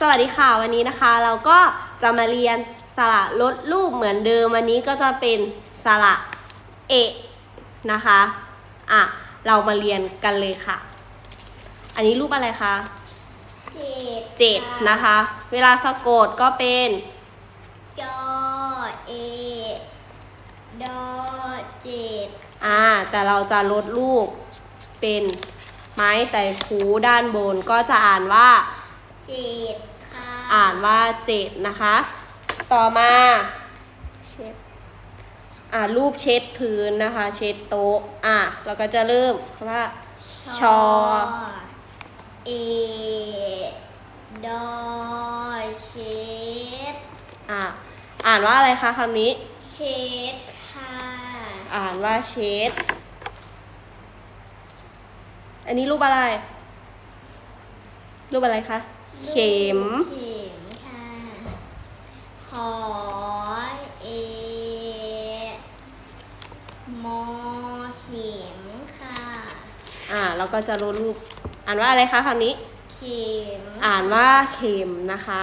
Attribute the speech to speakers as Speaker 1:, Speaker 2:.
Speaker 1: สวัสดีค่ะวันนี้นะคะ เราก็จะมาเรียนสระลดรูปเหมือนเดิมวันนี้ก็จะเป็นสระเอะนะคะอะเรามาเรียนกันเลยค่ะ อันนี้รูปอะไรคะ
Speaker 2: เจ็ด
Speaker 1: เจ็ดนะคะ เวลาสะกดก็เป็น
Speaker 2: จอเอดอเจ็ด
Speaker 1: อ่าแต่เราจะลดรูปเป็นไม้แต่คูด้านบนก็จะอ่านว่า
Speaker 2: เจ็ดค่ะ
Speaker 1: อ่านว่าเจ็ดนะคะ ต่อมาเช็ดอ่ารูปเช็ดพื้นนะคะ เช็ดโต๊ะ อะเราก็จะเริ่มว่า ชอ
Speaker 2: เอ ดอ เช็ด
Speaker 1: อะอ่านว่าอะไรคะคำนี้
Speaker 2: เช็ดค่ะ
Speaker 1: อ่านว่าเช็ด อันนี้รูปอะไร รูปอะไรคะ เข็ม
Speaker 2: เข็มค่ะ ขอเอ มอเข็มค่ะ
Speaker 1: อ่าเราก็จะลดรูป อ่านว่าอะไรคะคำนี้
Speaker 2: เข็ม
Speaker 1: อ่านว่าเข็มนะคะ